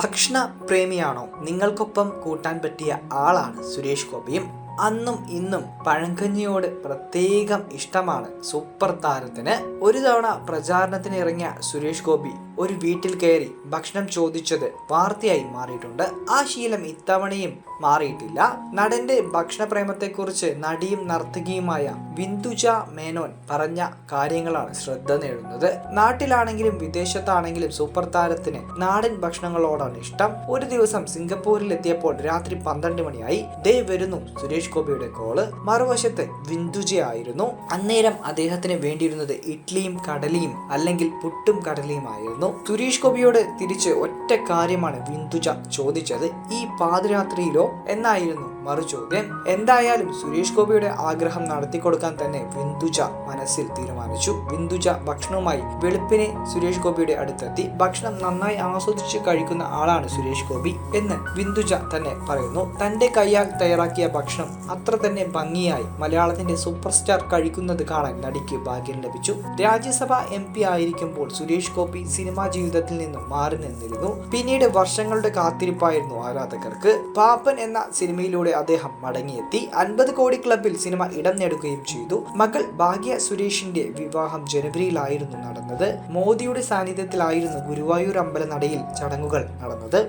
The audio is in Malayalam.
ഭക്ഷണ പ്രേമിയാണോ നിങ്ങൾക്കൊപ്പം കൂട്ടാൻ പറ്റിയ ആളാണ് സുരേഷ് ഗോപിയും. അന്നും ഇന്നും പഴങ്കഞ്ഞിയോട് പ്രത്യേകം ഇഷ്ടമാണ്. സൂപ്പർ താരത്തിന് ഒരു തവണ പ്രചാരണത്തിന് ഇറങ്ങിയ സുരേഷ് ഗോപി ഒരു വീട്ടിൽ കയറി ഭക്ഷണം ചോദിച്ചത് വാർത്തയായി മാറിയിട്ടുണ്ട്. ആ ശീലം ഇത്തവണയും മാറിയിട്ടില്ല. നടന്റെ ഭക്ഷണ പ്രേമത്തെക്കുറിച്ച് നടിയും നർത്തകിയുമായ ബിന്ദുജ മേനോൻ പറഞ്ഞ കാര്യങ്ങളാണ് ശ്രദ്ധ നേടുന്നത്. നാട്ടിലാണെങ്കിലും വിദേശത്താണെങ്കിലും സൂപ്പർ താരത്തിന് നാടൻ ഭക്ഷണങ്ങളോടാണ് ഇഷ്ടം. ഒരു ദിവസം സിംഗപ്പൂരിൽ എത്തിയപ്പോൾ രാത്രി പന്ത്രണ്ട് മണിയായി. ദേ വരുന്നു സുരേഷ് ഗോപിയുടെ കോൾ മറുവശത്ത് ബിന്ദുജ ആയിരുന്നു. അന്നേരം അദ്ദേഹത്തിന് വേണ്ടിയിരുന്നത് ഇഡ്ലിയും കടലിയും അല്ലെങ്കിൽ പുട്ടും കടലയും ആയിരുന്നു സുരേഷ് ഗോപിയോട് തിരിച്ച് ഒറ്റ കാര്യമാണ് വിന്ദുജ ചോദിച്ചത്. ഈ പാതിരാത്രിയിലോ എന്നായിരുന്നു. മറു ചോദ്യം എന്തായാലും സുരേഷ് ഗോപിയുടെ ആഗ്രഹം നടത്തി കൊടുക്കാൻ തന്നെ വിന്ദുജ മനസ്സിൽ തീരുമാനിച്ചു. വിന്ദുജ ഭക്ഷണവുമായി വെളുപ്പിനെ സുരേഷ് ഗോപിയുടെ അടുത്തെത്തി. ഭക്ഷണം നന്നായി ആസ്വദിച്ച് കഴിക്കുന്ന ആളാണ് സുരേഷ് ഗോപി എന്ന് വിന്ദുജ തന്നെ പറയുന്നു. തന്റെ കൈയാൽ തയ്യാറാക്കിയ ഭക്ഷണം അത്ര തന്നെ ഭംഗിയായി മലയാളത്തിന്റെ സൂപ്പർ സ്റ്റാർ കഴിക്കുന്നത് കാണാൻ നടിക്ക് ഭാഗ്യം ലഭിച്ചു. രാജ്യസഭ എം പി ആയിരിക്കുമ്പോൾ സുരേഷ് ഗോപി സിനിമാ ജീവിതത്തിൽ നിന്നും മാറി നിന്നിരുന്നു. പിന്നീട് വർഷങ്ങളുടെ കാത്തിരിപ്പായിരുന്നു ആരാധകർക്ക്. പാപ്പൻ എന്ന സിനിമയിലൂടെ അദ്ദേഹം മടങ്ങിയെത്തി. അൻപത് കോടി ക്ലബിൽ സിനിമ ഇടം നേടുകയും ചെയ്തു. മകൾ ഭാഗ്യ സുരേഷിന്റെ വിവാഹം ജനുവരിയിലായിരുന്നു നടന്നത്. മോദിയുടെ സാന്നിധ്യത്തിലായിരുന്നു ഗുരുവായൂർ അമ്പലനടയിൽ ചടങ്ങുകൾ നടന്നത്.